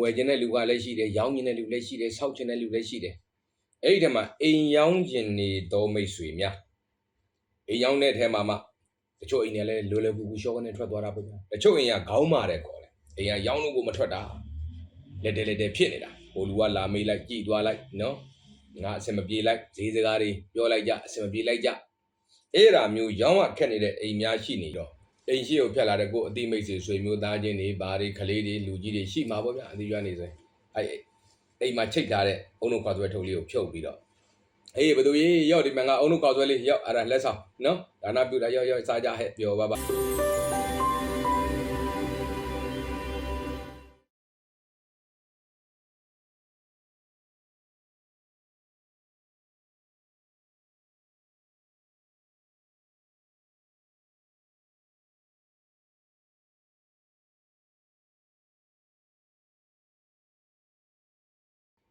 ဝယ်ခြင်းတဲ့လူကလည်းရှိတယ်ရောင်းခြင်းတဲ့လူလည်းရှိတယ်ဆောက်ခြင်းတဲ့လူလည်းရှိတယ်အဲ့ဒီတည်းမှာအိမ်ရောင်းခြင်းနေတော့မိတ်ဆွေများအိမ်ရောင်းတဲ့ထဲမှာမှတချို့အိမ်တွေလည်းလွယ်လွယ်ကူကူရှော့ကနေထွက်သွားတာပေါ့ဗျာတချို့အိမ်ကခေါင်းမာတယ်ခေါ်တယ်အိမ်ကရောင်းလို့ကိုမထွက်တာလက်တယ်လက်တယ်ဖြစ်နေတာဟိုလူကလာမေးလိုက်ကြည်သွားလိုက်နော်ငါအစင်မပြေလိုက်ဈေးစကားတွေပြောလိုက်ကြအစင်မပြေလိုက်ကြအဲ့ဒါမျိုးရောင်းရခက်နေတဲ့အိမ်များရှိနေတော့ အိမ်ရှိကိုဖြတ်လာတဲ့ကိုယ်အတိမိတ်ဆွေဆွေမျိုးသားချင်းတွေဘာတွေကလေးတွေလူကြီးတွေရှိမှာပေါ့ဗျာအတိရွာနေဆိုရင်အဲ့အိမ်မှာချိတ်ထားတဲ့အုံနှုတ်ခေါက်ဆွဲထုပ်လေးကိုဖြုတ်ပြီးတော့အေးဘယ်သူကြီးရောက်ဒီမှာငါအုံနှုတ်ခေါက်ဆွဲလေးရောက်အဲ့ဒါလက်ဆောင်နော်ဒါနာပြုတာရောက်ရောက်စားကြဟဲ့ပြောပါပါ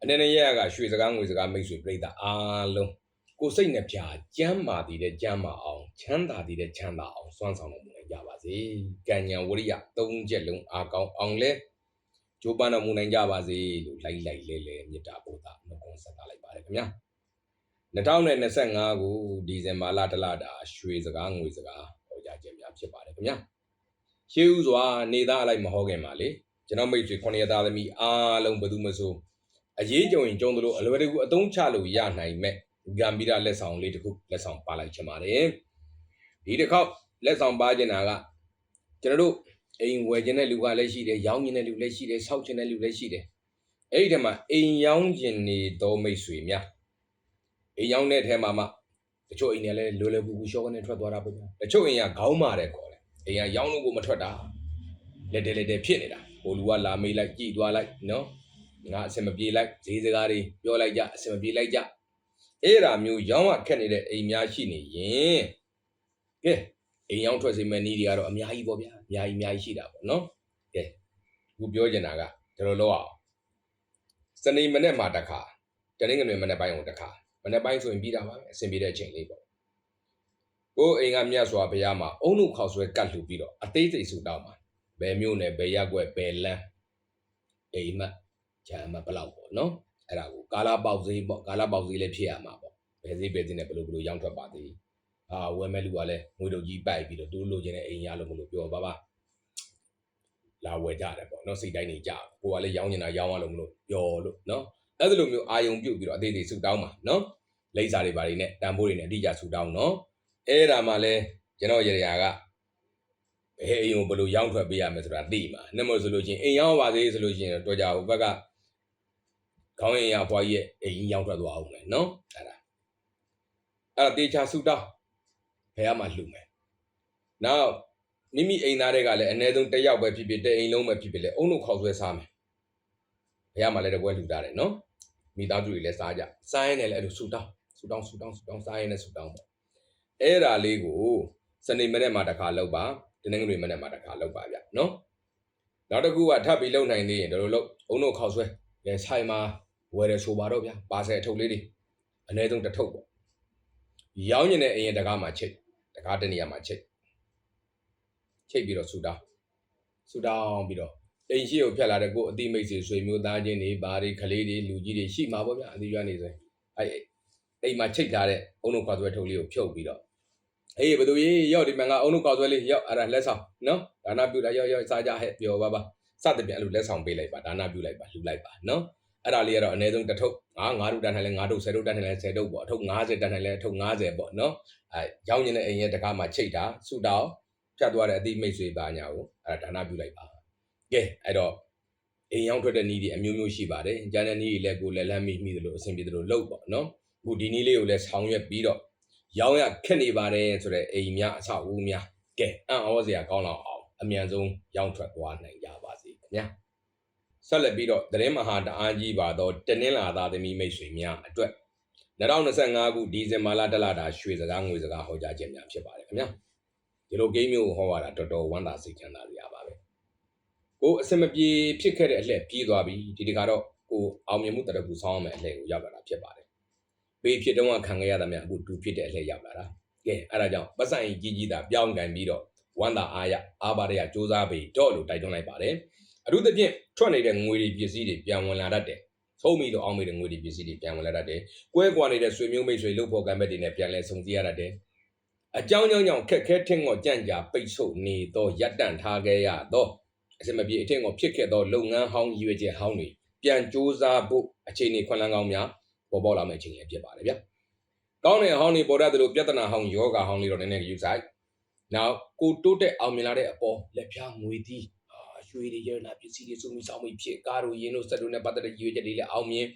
အနေနဲ့ရရကရွှေစကားငွေစကားမိတ်ဆွေပြိတ္တာအားလုံးကိုယ်စိတ်နှပြကျမ်းမာတည်တဲ့ကျမ်းမာအောင်ချမ်းသာတည်တဲ့ချမ်းသာအောင်စွမ်းဆောင်တော်မူနိုင်ကြပါစေကံဉဏ်ဝရိယသုံးချက်လုံးအားကောင်းအောင်လဲကျိုးပန်းတော်မူနိုင်ကြပါစေလို့လိုက်လိုက်လဲလဲမေတ္တာပို့တာနှုတ်ခွန်းဆက်တာလိုက်ပါတယ်ခင်ဗျာ2025ခုဒီဇင်ဘာလတလတာရွှေစကားငွေစကားဟောကြားခြင်းများဖြစ်ပါတယ်ခင်ဗျာရှေးဥစွာနေသားအလိုက်မဟောခင်ပါလေကျွန်တော်မိတ်ဆွေ9ရက်သားသမီးအားလုံးဘယ်သူမဆို အရေးကြုံရင်ကြုံသလိုအလွယ်တကူအသုံးချလို့ရနိုင်မဲ့ဂမ်ဘီရာလက်ဆောင်လေးတစ်ခုလက်ဆောင်ပါလိုက်ချင်ပါတယ်ဒီတစ်ခေါက်လက်ဆောင်ပါချင်တာကကျွန်တော်တို့အိမ်ဝယ်ခြင်းတဲ့လူကလည်းရှိတယ်ရောင်းခြင်းတဲ့လူလည်းရှိတယ်ဆောက်ခြင်းတဲ့လူလည်းရှိတယ်အဲ့ဒီတည်းမှာအိမ်ရောင်းခြင်းနေတော့မိတ်ဆွေများအိမ်ရောင်းတဲ့ထဲမှာမှတချို့အိမ်တွေလည်းလွယ်လွယ်ကူကူရှော့ကနေထွက်သွားတာပေါ့ဗျာတချို့အိမ်ကခေါင်းမာတယ်ခေါ်တယ်အိမ်ကရောင်းလို့ကိုမထွက်တာလက်တယ်လက်တယ်ဖြစ်နေတာဟိုလူကလာမေးလိုက်ကြည်သွားလိုက်နော် ငါအစင်မပြေလိုက်ဈေးစကားတွေပြောလိုက်ကြအစင်မပြေလိုက်ကြအဲ့ဒါမျိုးရောင်းရခက်နေတဲ့အိမ်များရှိနေရင်ကဲအိမ်ရောင်းထွက်စီမဲ့နည်းတွေကတော့အများကြီးပေါ့ဗျာအများကြီးအများကြီးရှိတာပေါ့နော်ကဲခုပြောချင်တာကဒီလိုလောက်အောင်စနေမနေ့မှာတစ်ခါတနင်္ဂနွေမနေ့ပိုင်းကိုတစ်ခါမနေ့ပိုင်းဆိုရင်ပြီးတာပါပဲအဆင်ပြေတဲ့အချိန်လေးပေါ့ကိုယ်အိမ်ကမြတ်စွာဘုရားမှာအုံနုခေါက်ဆွဲကတ်လှူပြီးတော့အသေးစိတ်ဆူတောင်းပါဘယ်မျိုးနဲ့ဘယ်ရက်ွက်ဘယ်လမ်းအိမ်မက် ဂျာမဘလောက်ပေါ့နော်အဲ့ဒါကိုကာလာပေါက်ဈေးပေါ့ကာလာပေါက်ဈေးလည်းဖြစ်ရမှာပေါ့ဘယ်ဈေးပဲဈေးနဲ့ဘယ်လိုဘယ်လိုရောင်းထွက်ပါသေးအာဝယ်မဲ့လူကလည်းငွေတုပ်ကြီးပိုက်ပြီးတော့သူတို့လိုချင်တဲ့အိမ်ရလို့မလို့ပြောပါပါလာဝယ်ကြတယ်ပေါ့နော်စိတ်တိုင်းနေကြကိုကလည်းရောင်းနေတာရောင်းရလို့မလို့ပြောလို့နော်အဲ့လိုမျိုးအာယုံပြုတ်ပြီးတော့အသေးသေးဆူတောင်းပါနော်လိမ့်စာတွေဘာတွေနဲ့တန်ဖိုးတွေနဲ့အတိအကျဆူတောင်းနော်အဲ့ဒါမှလည်းကျွန်တော်ရရကဘယ်အိမ်ကိုဘယ်လိုရောင်းထွက်ပေးရမလဲဆိုတာသိမှာနှမလို့ဆိုလို့ချင်းအိမ်ရောင်းပါသေးဆိုလို့ချင်းတော့ကြဟိုဘက်က ခေါင်းရင်ရဘွားကြီးရဲ့အိမ်ကြီးရောက်ထွက်သွားအောင်မယ်နော်အဲ့ဒါအဲ့ဒါတေချာဆူတောင်းဘယ်မှာလှူမယ်နောက်မိမိအိမ်သားတွေကလည်းအ ਨੇ ဆုံးတစ်ယောက်ပဲဖြစ်ဖြစ်တဲ့အိမ်လုံးပဲဖြစ်ဖြစ်လေအုံတို့ခေါက်ဆွဲစားမယ်ဘယ်မှာလည်းတပွဲလှူတာတယ်နော်မိသားစုတွေလည်းစားကြစားရင်လည်းအဲ့လိုဆူတောင်းဆူတောင်းဆူတောင်းဆူတောင်းစားရင်လည်းဆူတောင်းပေါ့အဲ့ဒါလေးကိုစနေမနေ့မှာတစ်ခါလောက်ပါတနင်္ဂနွေမနေ့မှာတစ်ခါလောက်ပါဗျနော်နောက်တစ်ခုကထပ်ပြီးလုံနိုင်သေးရင်ဒီလိုလို့အုံတို့ခေါက်ဆွဲလဲဆိုင်မှာ ဝယ်တယ်ဆိုပါတော့ဗျာပါဆယ်အထုပ်လေးတွေအနည်းဆုံးတစ်ထုပ်ပေါ့ရောင်းညင်တဲ့အရင်တကားမှာချိတ်တကားတနေရာမှာချိတ်ချိတ်ပြီးတော့ဆူတောင်းဆူတောင်းပြီးတော့အိမ်ရှိကိုဖြတ်လာတဲ့ကိုယ်အတိမိတ်ဆွေဆွေမျိုးသားချင်းတွေဘာတွေကလေးတွေလူကြီးတွေရှိမှာပေါ့ဗျာအတိရွာနေဆိုရင်အဲအိမ်မှာချိတ်ထားတဲ့အုံနှုတ်ခွာသွဲထုပ်လေးကိုဖြုတ်ပြီးတော့အေးဘယ်သူကြီးရောက်ဒီမှာငါအုံနှုတ်ခွာသွဲလေးရောက်အဲ့ဒါလက်ဆောင်နော်ဒါနာပြုတာရောက်ရောက်စားကြဟဲ့ပြောပါပါစသဖြင့်အဲ့လိုလက်ဆောင်ပေးလိုက်ပါဒါနာပြုလိုက်ပါလှူလိုက်ပါနော် အဲ့ဒါလေးကတော့အနည်းဆုံးတစ်ထုပ်ငါးငါးထုပ်တန်းထိုင်လဲငါးထုပ်ဆယ်ထုပ်တန်းထိုင်လဲဆယ်ထုပ်ပေါ့အထုပ်90တန်းထိုင်လဲအထုပ်90ပေါ့နော်အဲရောင်းနေတဲ့အိမ်ရဲ့တကားမှာချိတ်တာဆူတောင်းဖြတ်သွားတဲ့အတိမိတ်ဆွေပါညာကိုအဲ့ဒါဒါနပြုလိုက်ပါကဲအဲ့တော့အိမ်ရောင်းထွက်တဲ့နည်းတွေအမျိုးမျိုးရှိပါတယ်ကျန်တဲ့နည်းတွေလည်းကိုယ်လည်းလမ်းမိမိသလိုအဆင်ပြေသလိုလုပ်ပေါ့နော်အခုဒီနည်းလေးကိုလည်းဆောင်ရွက်ပြီးတော့ရောင်းရခက်နေပါတယ်ဆိုတော့အိမ်များအဆောက်အဦများကဲအံ့ဩစရာကောင်းလောက်အောင်အမြန်ဆုံးရောင်းထွက်သွားနိုင်ကြပါစေခင်ဗျာ ဆက်လက်ပြီးတော့သတင်းမဟာတအားကြီးပါတော့တနင်္လာသားသမီးမိတ်ဆွေများအတွက်2025ခုဒီဇင်ဘာလတလတာရွှေစကားငွေစကားဟောကြားခြင်းများဖြစ်ပါတယ်ခင်ဗျာဒီလိုဂိမ်းမျိုးကိုဟောရတာတော်တော်ဝမ်းသာစိတ်ချမ်းသာရပါပဲကိုအစမပြေဖြစ်ခဲ့တဲ့အလှည့်ပြေးသွားပြီဒီတခါတော့ကိုအောင်မြင်မှုတရကူဆောင်းမယ်အလှည့်ကိုရောက်လာတာဖြစ်ပါတယ်ပေးဖြစ်တုန်းကခံခဲ့ရတာများအခုဒူဖြစ်တဲ့အလှည့်ရောက်လာတာကဲအဲ့ဒါကြောင့်ပတ်စံကြီးကြီးတာပြောင်းကန်ပြီးတော့ဝမ်းသာအားရအားပါရစ조사ပေတော့လို့တိုက်တွန်းလိုက်ပါတယ် အထူးသဖြင့်ထွက်နေတဲ့ငွေတွေပစ္စည်းတွေပြန်ဝင်လာတတ်တယ်သုံးပြီးတော့အောင်းမိတဲ့ငွေတွေပစ္စည်းတွေပြန်ဝင်လာတတ်တယ်ကွဲကွာနေတဲ့ဆွေမျိုးမိတ်ဆွေလုပ်ဖို့ကံဘက်တွေနဲ့ပြန်လဲဆုံစည်းရတတ်တယ်အကြောင်းကြောင့်ကြောင့်ခက်ခဲထင်းကိုကြံ့ကြာပိတ်ဆို့နေတော့ရပ်တန့်ထားခဲ့ရတော့အစမပြေအထင်ကိုဖြစ်ခဲ့သောလုပ်ငန်းဟောင်းရည်ရွယ်ချက်ဟောင်းတွေပြန်စ조사ဖို့အခြေအနေခွန်လန်းကောင်းများပေါ်ပေါက်လာမယ့်အချိန်လည်းဖြစ်ပါတယ်ဗျ။ကောင်းတဲ့အဟောင်းတွေပေါ်တတ်တယ်လို့ပြဿနာဟောင်းယောဂဟောင်းလေးတော့နည်းနည်းယူဆိုင်။ Now ကိုတိုးတက်အောင်မြင်လာတဲ့အပေါ်လက်ဖြားငွေသီးအာ ရွှေတွေရတနာပစ္စည်းတွေစုမိဆောင်မိဖြစ်ကားတို့ရင်းတို့ဆက်တို့နဲ့ပတ်သက်တဲ့ရည်ရွယ်ချက်တွေလည်းအောင်မြင်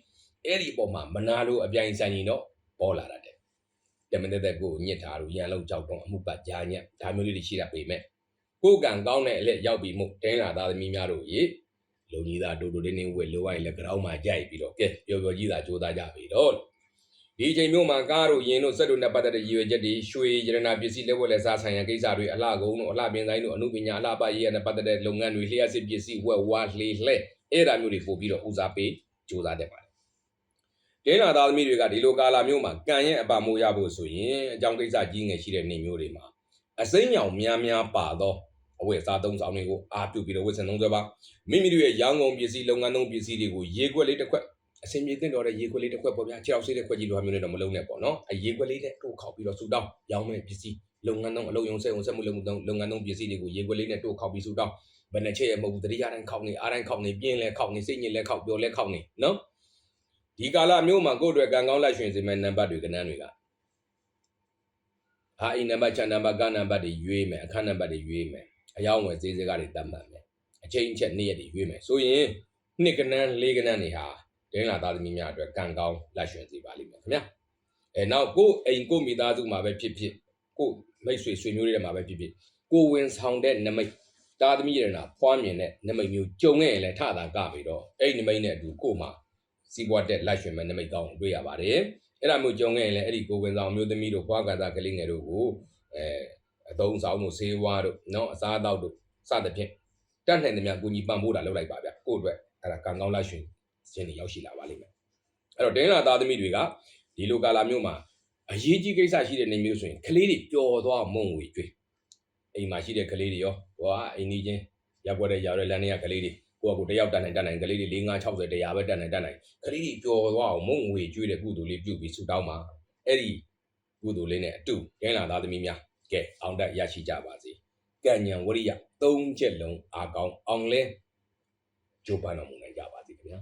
အဲ့ဒီအပေါ်မှာမနာလို့အပြိုင်ဆိုင်ရင်တော့ပေါ်လာတတ်တယ်။တမန်တဲ့တဲ့ကိုညစ်တာတို့ရန်လုံးကြောက်တော့အမှုပတ်ကြားညက်ဒါမျိုးလေးတွေရှိတာပေမဲ့ကိုယ်ကံကောင်းတဲ့အလက်ရောက်ပြီးမှုတင်းလာသားသမီးများတို့ရေလုံကြီးသားတူတူလေးနေဝဲလိုရရင်လည်းကြောင်းမှာကြိုက်ပြီးတော့ကဲပျော်ပျော်ကြီးသာကြိုးစားကြပြီတော့ ဒီအချိန်မျိုးမှာကားတို့ရင်တို့စက်တို့နဲ့ပတ်သက်တဲ့ရည်ရွယ်ချက်တွေရွှေရတနာပစ္စည်းလက်ဝက်လက်စားဆိုင်ရာကိစ္စတွေအလှကုန်းတို့အလှပင်ဆိုင်တို့အမှုပညာအလှပရေးရနဲ့ပတ်သက်တဲ့လုပ်ငန်းတွေလျှက်စစ်ပစ္စည်းဝက်ဝါလှေလှဲအဲ့ဒါမျိုးတွေပို့ပြီးတော့ဦးစားပေးကြိုးစားတတ်ပါတယ်တင်းလာသားသမီးတွေကဒီလိုကာလာမျိုးမှာကံရဲ့အပါမိုးရဖို့ဆိုရင်အကြောင်းကိစ္စကြီးငယ်ရှိတဲ့နေမျိုးတွေမှာအစိမ့်ညောင်များများပါသောအဝတ်အစားသုံးဆောင်တွေကိုအားပြုပြီးတော့ဝတ်ဆင်သုံးစွဲပါမိမိတို့ရဲ့ရောင်းကုန်ပစ္စည်းလုပ်ငန်းသုံးပစ္စည်းတွေကိုရေခွက်လေးတစ်ခွက် အစင်ပြေတင်တော်တဲ့ရေခွက်လေးတစ်ခွက်ပေါ့ဗျာခြေထောက်ဆေးတဲ့ခွက်ကြီးလိုဟာမျိုးနဲ့တော့မလုံးနဲ့ပေါ့နော်အရေခွက်လေးနဲ့တို့ခောက်ပြီးတော့ဆူတောင်းရောင်းမဲ့ပစ္စည်းလုပ်ငန်းသုံးအလုပ်ရုံစက်ရုံစက်မှုလုပ်ငန်းသုံးလုပ်ငန်းသုံးပစ္စည်းတွေကိုရေခွက်လေးနဲ့တို့ခောက်ပြီးဆူတောင်းဘယ်နဲ့ချက်ရမဟုတ်ဘူးတတိယတိုင်းခောက်နေအားတိုင်းခောက်နေပြင်းလဲခောက်နေစိတ်ညစ်လဲခောက်ပျော်လဲခောက်နေနော်ဒီကာလမျိုးမှာကိုယ့်အတွက်ကံကောင်းလိုက်ရှင်စေမဲ့နံပါတ်တွေကဏ္ဍတွေကအာအီနံပါတ်ချန်နံပါတ်ကနံပါတ်တွေရွေးမယ်အခန်းနံပါတ်တွေရွေးမယ်အယောင်းဝယ်ဈေးစကားတွေတတ်မှတ်မယ်အချိန်အချက်နေ့ရက်တွေရွေးမယ်ဆိုရင်နှစ်ကနန်းလေးကနန်းတွေဟာ ဒင်းလာသားသမီးများအတွက်ကံကောင်းလက်ရွှင်စေပါလိမ့်မယ်ခင်ဗျာအဲနောက်ကိုယ်အိမ်ကိုမိသားစုမှာပဲဖြစ်ဖြစ်ကိုယ်မိတ်ဆွေဆွေမျိုးတွေမှာပဲဖြစ်ဖြစ်ကိုဝင်ဆောင်တဲ့နမိတ်သားသမီးရနာဖွားမြင်တဲ့နမိတ်မျိုးကြုံခဲ့ရင်လည်းထတာကပြီးတော့အဲ့ဒီနမိတ်နဲ့အတူကိုယ်မှာစီးပွားတဲ့လက်ရွှင်မဲ့နမိတ်ကောင်းတွေ့ရပါတယ်အဲ့ဒါမျိုးကြုံခဲ့ရင်လည်းအဲ့ဒီကိုဝင်ဆောင်မျိုးသမီးတို့ဖွားကစားကလေးငယ်တို့ကိုအဲအသုံးဆောင်တို့ဆေးဝါးတို့နော်အစားအသောက်တို့စသဖြင့်တတ်နိုင်သမျှကိုကြီးပံ့ပိုးတာလုပ်လိုက်ပါဗျကိုယ့်အတွက်အဲ့ဒါကံကောင်းလက်ရွှင် ခြင်းတွေရောက်ရှိလာပါလိမ့်မယ်အဲ့တော့တင်းလာသားသမီးတွေကဒီလိုကာလာမျိုးမှာအရေးကြီးကိစ္စရှိတဲ့နေမျိုးဆိုရင်ကလေးတွေပျော်သွားမုံဝေကျွေးအိမ်မှာရှိတဲ့ကလေးတွေရောဟိုကအိမ်ကြီးချင်းရပ်ွက်တဲ့ရောက်တဲ့လမ်းတွေကကလေးတွေကိုကကိုတယောက်တတ်နိုင်တတ်နိုင်ကလေးတွေ4 5 60တရားပဲတတ်နိုင်တတ်နိုင်ကလေးတွေပျော်သွားအောင်မုံဝေကျွေးတဲ့ကုသိုလ်လေးပြုပြီးဆူတောင်းပါအဲ့ဒီကုသိုလ်လေးနဲ့အတူတင်းလာသားသမီးများကဲအောင်တက်ရရှိကြပါစေကံဉဏ်ဝရိယသုံးချက်လုံးအာကောင်းအောင်လဲကြိုးပမ်းတော်မူနိုင်ကြပါစေခင်ဗျာ